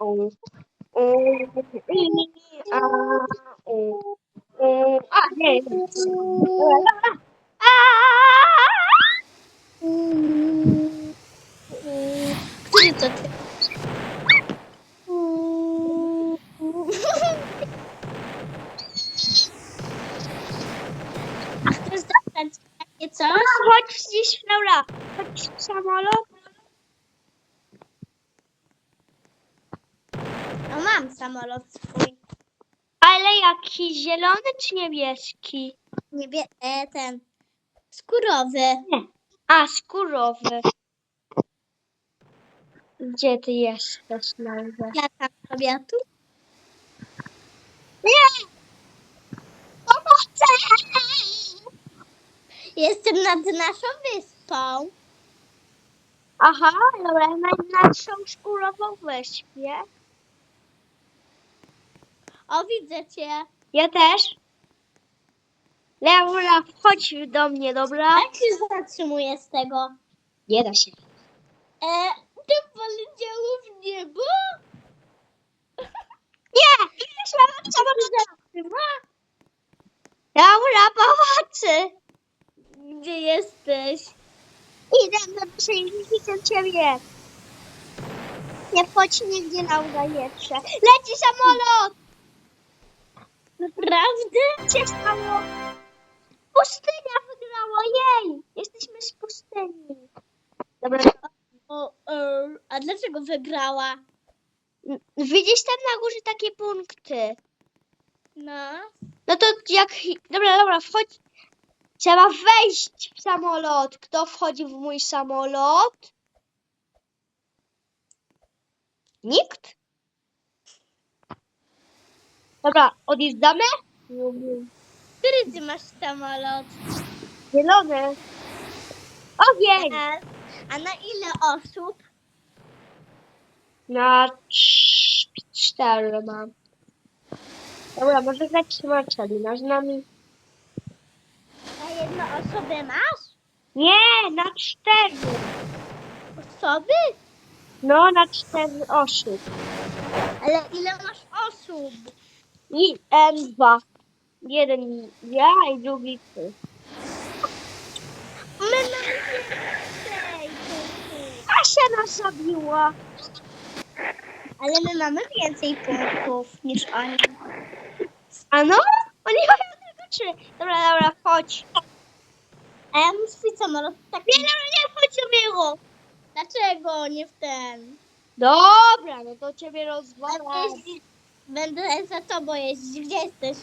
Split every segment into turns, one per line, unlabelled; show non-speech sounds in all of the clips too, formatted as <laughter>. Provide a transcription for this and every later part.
u, u, i, a, u, u, a, nie. A,
Który to ty? Chcesz dostać takie coś?
Chodź gdzieś, Laura. Chodź samolot.
No mam samolot swój.
Ale jaki? Zielony czy niebieski?
Niebie... E, ten... Skórowy.
Nie. A, skórowy. Gdzie ty jesteś, Laura?
Latam sobie tu.
Nie! Pomocy!
Jestem nad naszą wyspą.
Aha, dobra, na naszą skórową wyśpię.
O, widzę cię.
Ja też. Laura, chodź do mnie, dobra?
Jak się zatrzymuję z tego?
Nie da się.
E, to poleciało w niebo? <laughs>
Nie! Jesteśmy na samolocie. Laura, pomocy!
Gdzie jesteś?
Idę do widzę ciebie. Nie wchodź nigdzie, Laura, jeszcze. Leci samolot!
Naprawdę?
Się stało? Pustynia wygrała, jej! Jesteśmy z pustyni. Dobra,
O, e, a dlaczego wygrała?
widzisz tam na górze takie punkty?
No.
No to jak... Dobra, dobra, wchodź. Trzeba wejść w samolot. Kto wchodzi w mój samolot? Nikt? Dobra, odjeżdżamy?
Który ty masz samolot?
Zielony. Ogień!
A, a na ile osób?
Na cz- cztery mam. Dobra, może grać Marcelina z nami?
Na jedną osobę masz?
Nie, na cztery.
Osoby?
No, na cztery osób.
Ale ile masz osób?
I M dwa. Jeden ja i drugi ty.
My mamy.
Asia nas zabiła.
Ale my mamy więcej punktów niż oni.
A no? Oni mają tylko trzy. Dobra, dobra, chodź.
A ja mam swój samolot tak.
Nie, dobra, nie wchodź do niego.
Dlaczego nie w ten?
Dobra, no to ciebie rozwalam.
Będę za tobą jeździć. Gdzie jesteś?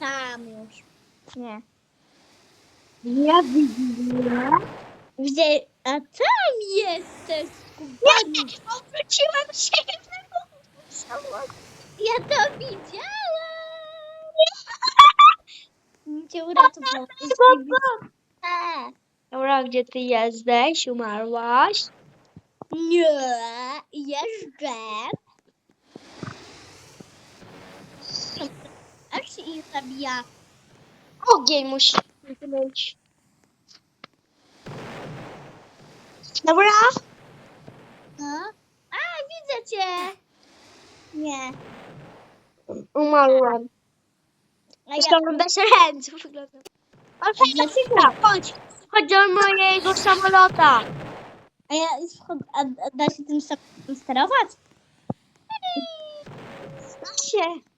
Tam już. Nie.
Ja widzę.
Gdzie? A tam jesteś.
Nie, obróciłam się w samolot.
Ja to widziałam. Cię uratowałam.
Dobra, gdzie ty jesteś? Umarłaś?
Nie, jeżdżę. Się ich zabija?
Ogień musi być. Dobra?
No. A, widzę cię. Nie.
Umarłam.
A ja,
Zresztą bez ręce wygląda. Ale dlaczego? Chodź, chodź do mojego samolota.
a ja schod- a, a da się tym samym sterować?
Da się.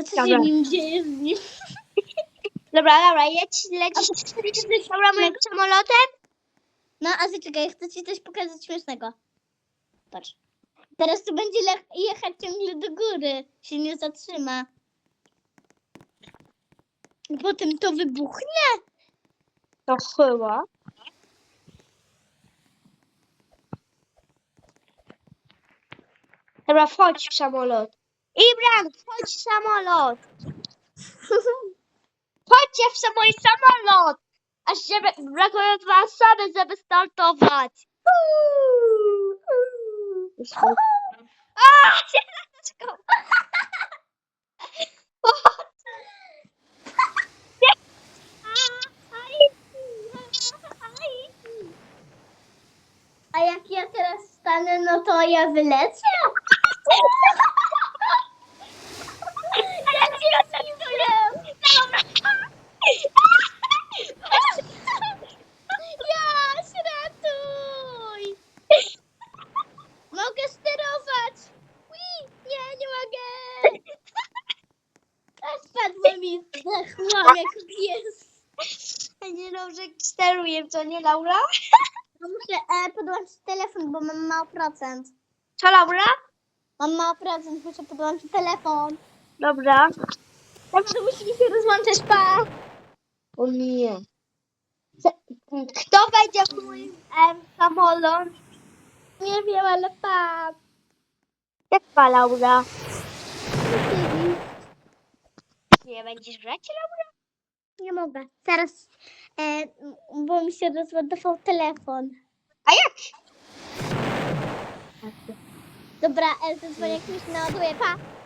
A co
Dobra.
się nim dzieje z nim?
Dobra, dobra, jedź, lecisz dobra moim samolotem?
No, a zaczekaj, chcę ci coś pokazać śmiesznego. Patrz. Teraz tu będzie le- jechać ciągle do góry. Się nie zatrzyma. I potem to wybuchnie.
To chyba. Dobra, wchodź w samolot. Ibran, wchodź w samolot. Chodźcie w mój samolot. Aż żeby, brakują dwa osoby, żeby startować. A.
A jak ja teraz stanę, no to ja wylecę. Ratuję. Jaś, ratuj. Mogę sterować. Ui, nie, nie mogę. A spadła mi, zdechłam jak pies.
Będzie dobrze steruję, co nie, Laura?
No muszę e, podłączyć telefon, bo mam mało procent.
Co, Laura?
Mam mało procent, muszę podłączyć telefon.
Dobra.
Naprawdę musimy się rozłączyć, pa!
O nie. Kto wejdzie w mój em, samolot?
Nie wiem, ale pa!
Jak pa, Laura? Nie będziesz grać, Laura?
Nie mogę. Zaraz, e, bo mi się rozładował telefon.
A jak?
Dobra, e, zadzwonię jak mi się naładuje, pa!